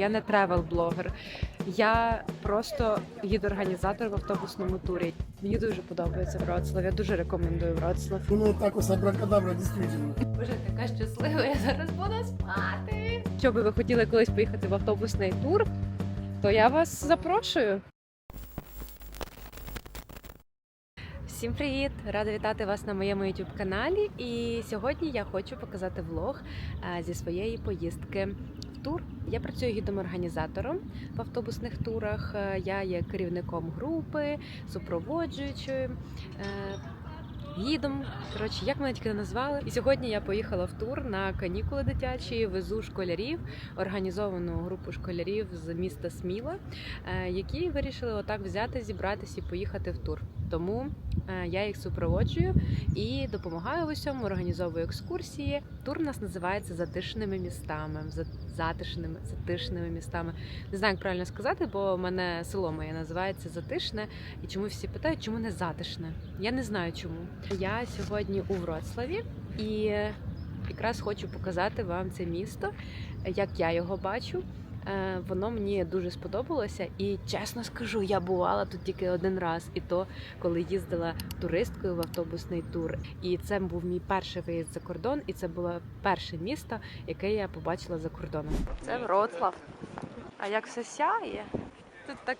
Я не тревел-блогер, я просто гід-організатор в автобусному турі. Мені дуже подобається Вроцлав. Я дуже рекомендую Вроцлав. Ну, так ось абракадабра, дійсно. Боже, така щаслива, я зараз буду спати. Якщо би ви хотіли колись поїхати в автобусний тур, то я вас запрошую. Всім привіт! Рада вітати вас на моєму youtube каналі. І сьогодні я хочу показати влог е, зі своєї поїздки в тур. Я працюю гідом-організатором в автобусних турах. Е, Я є керівником групи, супроводжуючою. Гідом, коротше, як мене тільки не назвали. І сьогодні я поїхала в тур на канікули дитячі, везу школярів, організовану групу школярів з міста Сміла, е, які вирішили отак взяти, зібратися і поїхати в тур. Тому е, я їх супроводжую і допомагаю в усьому, організовую екскурсії. Тур у нас називається затишними містами. За- Затишними, затишними містами. Не знаю, як правильно сказати, бо мене село моє називається Затишне. І чому всі питають, чому не затишне? Я не знаю чому. Я сьогодні у Вроцлаві і якраз хочу показати вам це місто, як я його бачу. Е, Воно мені дуже сподобалося, і чесно скажу, я бувала тут тільки один раз, і то коли їздила туристкою в автобусний тур. І це був мій перший виїзд за кордон, і це було перше місто, яке я побачила за кордоном. Це Вроцлав. А як все сяє? Тут так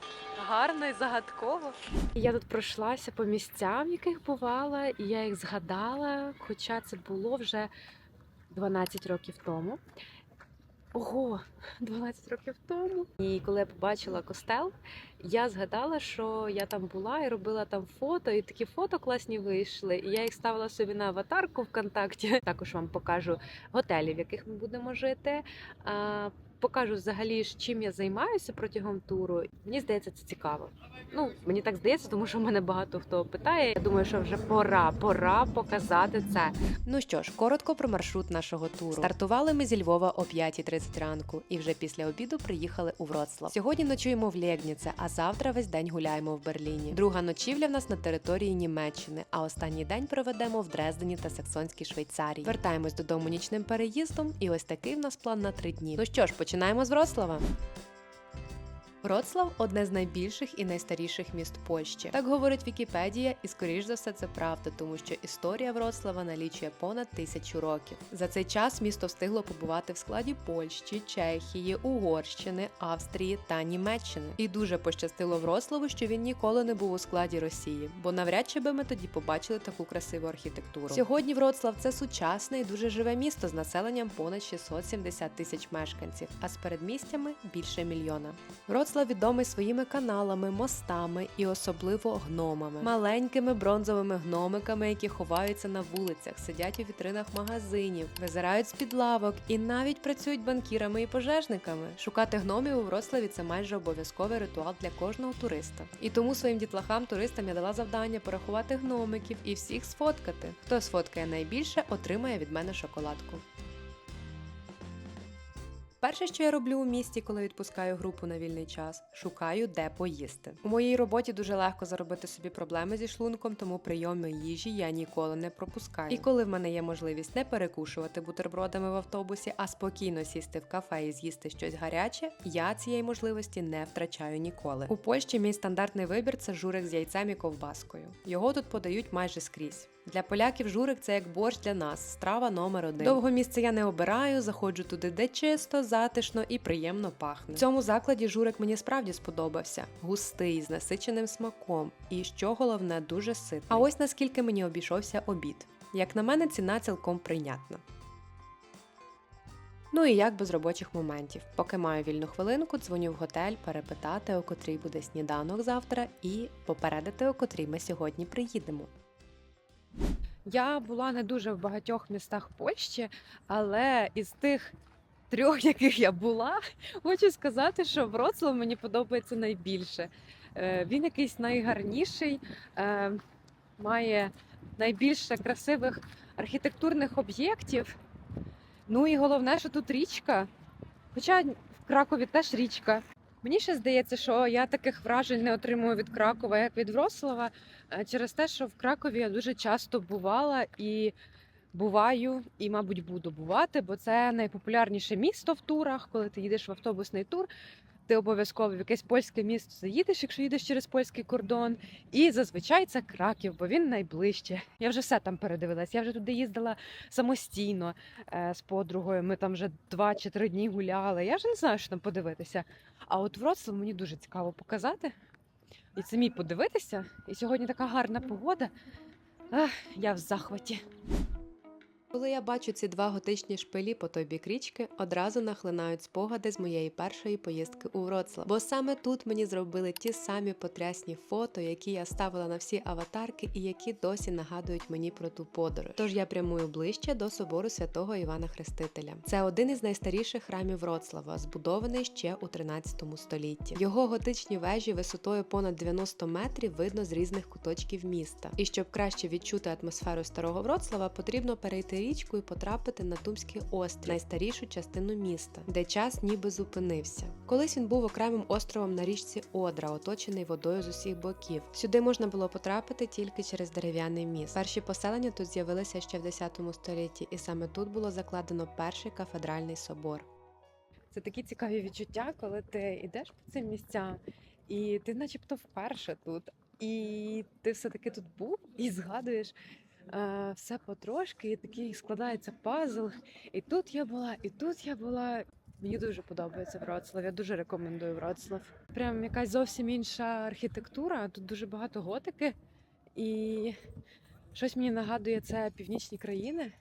гарно і загадково. Я тут пройшлася по місцям, в яких бувала, і я їх згадала, хоча це було вже 12 років тому. Ого, 12 років тому. І коли я побачила костел, я згадала, що я там була і робила там фото, і такі фото класні вийшли. І я їх ставила собі на аватарку ВКонтакті. Також вам покажу готелі, в яких ми будемо жити. Покажу взагалі, чим я займаюся протягом туру. Мені здається, це цікаво. Ну, мені так здається, тому що мене багато хто питає. Я думаю, що вже пора, пора показати це. Ну що ж, коротко про маршрут нашого туру. Стартували ми зі Львова о 5.30 ранку і вже після обіду приїхали у Вроцлав. Сьогодні ночуємо в Лєгніце, а завтра весь день гуляємо в Берліні. Друга ночівля в нас на території Німеччини, а останній день проведемо в Дрездені та Саксонській Швейцарії. Вертаємось додому нічним переїздом, і ось такий в нас план на три дні. Ну що ж, починаємо з Вроцлава. Вроцлав одне з найбільших і найстаріших міст Польщі. Так говорить Вікіпедія, і скоріш за все це правда, тому що історія Вроцлава налічує понад тисячу років. За цей час місто встигло побувати в складі Польщі, Чехії, Угорщини, Австрії та Німеччини. І дуже пощастило Вроцлаву, що він ніколи не був у складі Росії, бо навряд чи би ми тоді побачили таку красиву архітектуру. Сьогодні Вроцлав це сучасне і дуже живе місто з населенням понад 670 тисяч мешканців, а з передмістями більше мільйона. Вроцлав відомий своїми каналами, мостами і особливо гномами, маленькими бронзовими гномиками, які ховаються на вулицях, сидять у вітринах магазинів, визирають з-під лавок і навіть працюють банкірами і пожежниками. Шукати гномів у Вроцлаві це майже обов'язковий ритуал для кожного туриста. І тому своїм дітлахам туристам я дала завдання порахувати гномиків і всіх сфоткати. Хто сфоткає найбільше, отримає від мене шоколадку. Перше, що я роблю у місті, коли відпускаю групу на вільний час, шукаю, де поїсти. У моїй роботі дуже легко заробити собі проблеми зі шлунком, тому прийоми їжі я ніколи не пропускаю. І коли в мене є можливість не перекушувати бутербродами в автобусі, а спокійно сісти в кафе і з'їсти щось гаряче, я цієї можливості не втрачаю ніколи. У Польщі мій стандартний вибір це журик з яйцем і ковбаскою. Його тут подають майже скрізь. Для поляків журик це як борщ для нас, страва номер один. Довго місце я не обираю, заходжу туди, де чисто, затишно і приємно пахне. В цьому закладі журик мені справді сподобався. Густий, з насиченим смаком, і що головне, дуже ситний. А ось наскільки мені обійшовся обід. Як на мене, ціна цілком прийнятна. Ну і як без робочих моментів. Поки маю вільну хвилинку, дзвоню в готель перепитати, о котрій буде сніданок завтра, і попередити, о котрій ми сьогодні приїдемо. Я була не дуже в багатьох містах Польщі, але із тих трьох, яких я була, хочу сказати, що Вроцлав мені подобається найбільше. Е, Він якийсь найгарніший, е, має найбільше красивих архітектурних об'єктів. Ну і головне, що тут річка. Хоча в Кракові теж річка. Мені ще здається, що я таких вражень не отримую від Кракова, як від Вроцлава, е, через те, що в Кракові я дуже часто бувала і буваю і, мабуть, буду бувати, бо це найпопулярніше місто в турах. Коли ти їдеш в автобусний тур, ти обов'язково в якесь польське місто заїдеш, якщо їдеш через польський кордон. І зазвичай це Краків, бо він найближче. Я вже все там передивилась. Я вже туди їздила самостійно е, з подругою. Ми там вже два чи три дні гуляли. Я вже не знаю, що там подивитися. А от Вроцлав мені дуже цікаво показати і самі подивитися. І сьогодні така гарна погода. Ах, я в захваті. Коли я бачу ці два готичні шпилі по той бік річки, одразу нахлинають спогади з моєї першої поїздки у Вроцлав. Бо саме тут мені зробили ті самі потрясні фото, які я ставила на всі аватарки і які досі нагадують мені про ту подорож. Тож я прямую ближче до собору святого Івана Хрестителя. Це один із найстаріших храмів Вроцлава, збудований ще у 13 столітті. Його готичні вежі висотою понад 90 метрів видно з різних куточків міста. І щоб краще відчути атмосферу старого Вроцлава, потрібно перейти річку і потрапити на Тумський острів, найстарішу частину міста, де час ніби зупинився. Колись він був окремим островом на річці Одра, оточений водою з усіх боків. Сюди можна було потрапити тільки через дерев'яний міст. Перші поселення тут з'явилися ще в 10 столітті, і саме тут було закладено перший кафедральний собор. Це такі цікаві відчуття, коли ти йдеш по цим місцям, і ти начебто вперше тут. І ти все-таки тут був і згадуєш все потрошки, і такий складається пазл. І тут я була, і тут я була. Мені дуже подобається Вроцлав. Я дуже рекомендую Вроцлав. Прям якась зовсім інша архітектура. Тут дуже багато готики. І щось мені нагадує це північні країни,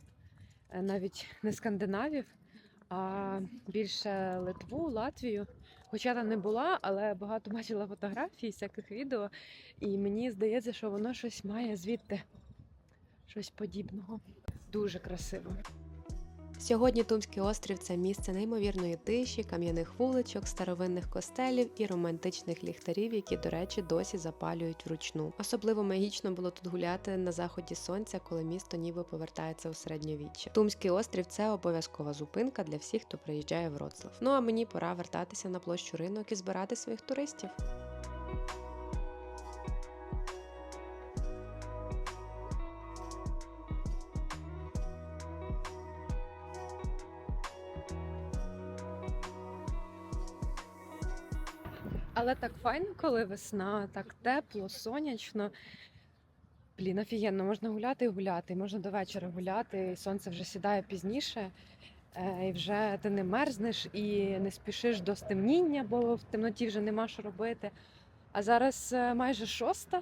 е, навіть не Скандинавів, а більше Литву, Латвію. Хоча там не була, але багато бачила фотографій, всяких відео, і мені здається, що воно щось має звідти, щось подібного. Дуже красиво. Сьогодні Тумський острів це місце неймовірної тиші, кам'яних вуличок, старовинних костелів і романтичних ліхтарів, які, до речі, досі запалюють вручну. Особливо магічно було тут гуляти на заході сонця, коли місто ніби повертається у середньовіччя. Тумський острів це обов'язкова зупинка для всіх, хто приїжджає в Вроцлав. Ну а мені пора вертатися на площу ринок і збирати своїх туристів. Але так файно, коли весна, так тепло, сонячно. Блін, офігенно, можна гуляти і гуляти, можна до вечора гуляти, і сонце вже сідає пізніше, е, і вже ти не мерзнеш і не спішиш до стемніння, бо в темноті вже нема що робити. А зараз е, майже шоста,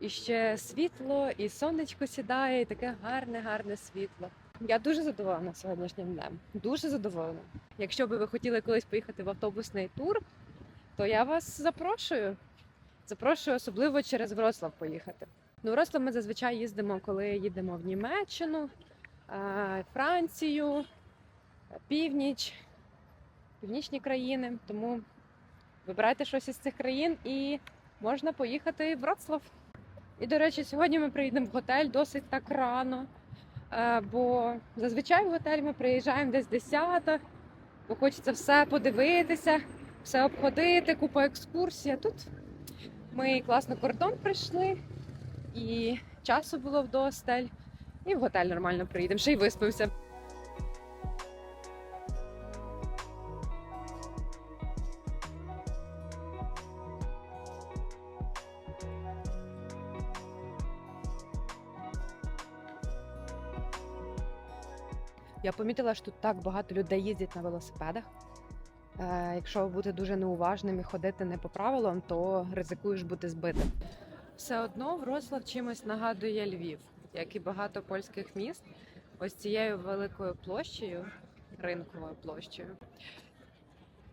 і ще світло, і сонечко сідає, і таке гарне, гарне світло. Я дуже задоволена сьогоднішнім днем. Дуже задоволена. Якщо би ви хотіли колись поїхати в автобусний тур, то я вас запрошую. Запрошую особливо через Вроцлав поїхати. Ну, Вроцлав ми зазвичай їздимо, коли їдемо в Німеччину, Францію, північ, північні країни. Тому вибирайте щось із цих країн і можна поїхати в Вроцлав. І, до речі, сьогодні ми приїдемо в готель досить так рано. Бо зазвичай в готель ми приїжджаємо десь 10, бо хочеться все подивитися все обходити, купа екскурсій. А тут ми класно кордон прийшли, і часу було вдосталь, і в готель нормально приїдемо, ще й виспився. Я помітила, що тут так багато людей їздять на велосипедах. Е, Якщо бути дуже неуважним і ходити не по правилам, то ризикуєш бути збитим. Все одно Вроцлав чимось нагадує Львів, як і багато польських міст, ось цією великою площею, ринковою площею.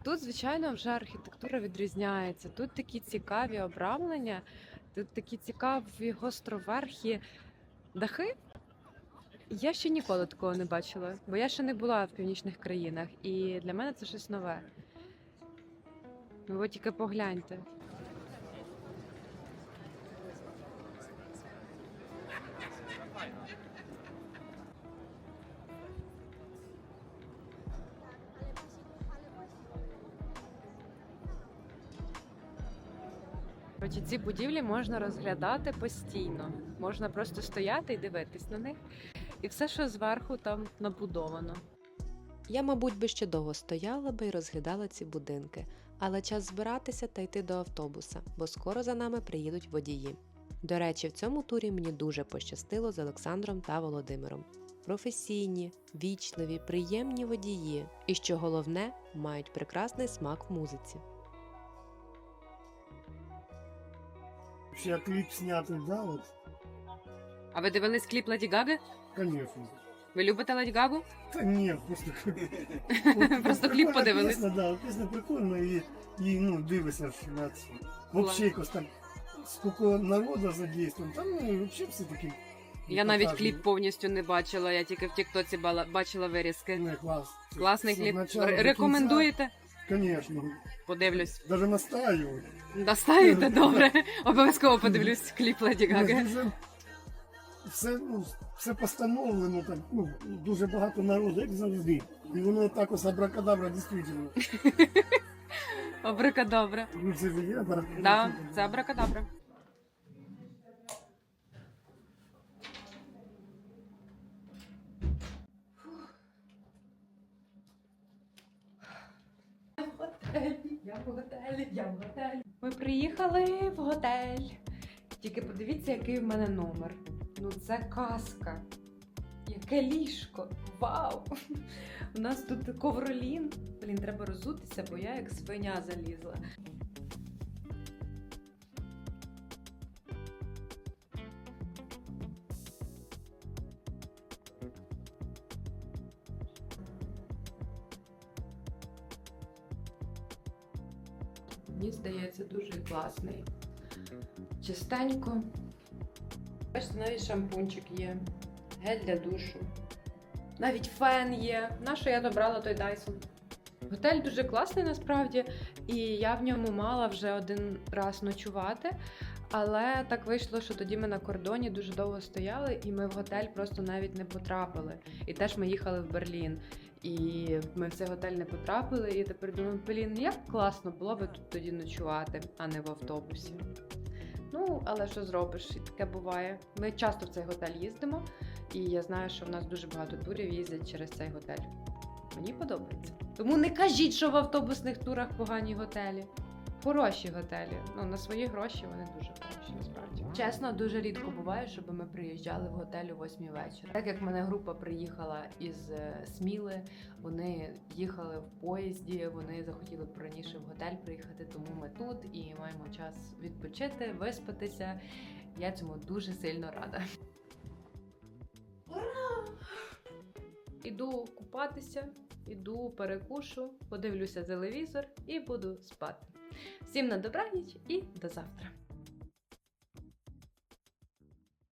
Тут, звичайно, вже архітектура відрізняється. Тут такі цікаві обрамлення, тут такі цікаві гостроверхі дахи. Я ще ніколи такого не бачила, бо я ще не була в північних країнах, і для мене це щось нове. Ви тільки погляньте. Ці будівлі можна розглядати постійно. Можна просто стояти і дивитись на них. І все, що зверху там набудовано. Я, мабуть, би ще довго стояла би і розглядала ці будинки, але час збиратися та йти до автобуса, бо скоро за нами приїдуть водії. До речі, в цьому турі мені дуже пощастило з Олександром та Володимиром. Професійні, вічливі, приємні водії, і що головне, мають прекрасний смак в музиці. Вообще клип снятый, да, А ви дивились кліп Леді Гаги? Конечно. Ви любите Леді Гагу? Та нет, просто... Просто кліп подивились. Пісня, да, пісня прикольна і, і ну, дивишся ж на це. Вообще якось там, скільки народу задействовано, там ну, вообще все такі... Я навіть показні. кліп повністю не бачила, я тільки в Тіктоці бала- бачила вирізки. Ну, клас. Класний З кліп. до Рекомендуєте? кінця, Конечно. Подивлюсь. Даже настаиваю. Доставите добре. Обов'язково подивлюсь кліп Леді Гаги. Дуже, все, ну, все постановлено, так, ну, дуже багато народу, як завжди. І воно так ось абракадабра, дійсно. Абракадабра. Ну, це ж є абракадабра. Да, це абракадабра. Я в готелі, я в готелі. Ми приїхали в готель. Тільки подивіться, який в мене номер. Ну це казка. Яке ліжко! Вау! У нас тут ковролін. Блін, треба розутися, бо я як свиня залізла. Мені здається, дуже класний. Чистенько. Навіть шампунчик є, гель для душу. Навіть фен є. Нащо я добрала той Dyson? Готель дуже класний насправді, і я в ньому мала вже один раз ночувати. Але так вийшло, що тоді ми на кордоні дуже довго стояли, і ми в готель просто навіть не потрапили. І теж ми їхали в Берлін. І ми в цей готель не потрапили. І тепер думаю, блін, як класно було би тут тоді ночувати, а не в автобусі. Ну, але що зробиш, і таке буває. Ми часто в цей готель їздимо, і я знаю, що в нас дуже багато турів їздять через цей готель. Мені подобається. Тому не кажіть, що в автобусних турах погані готелі. Хороші готелі. Ну, на свої гроші вони дуже хороші, насправді. Чесно, дуже рідко буває, щоб ми приїжджали в готель о 8 вечора. Так як мене група приїхала із е, Сміли, вони їхали в поїзді, вони захотіли б раніше в готель приїхати, тому ми тут і маємо час відпочити, виспатися. Я цьому дуже сильно рада. Іду купатися, іду перекушу, подивлюся телевізор і буду спати. Всім на добраніч і до завтра.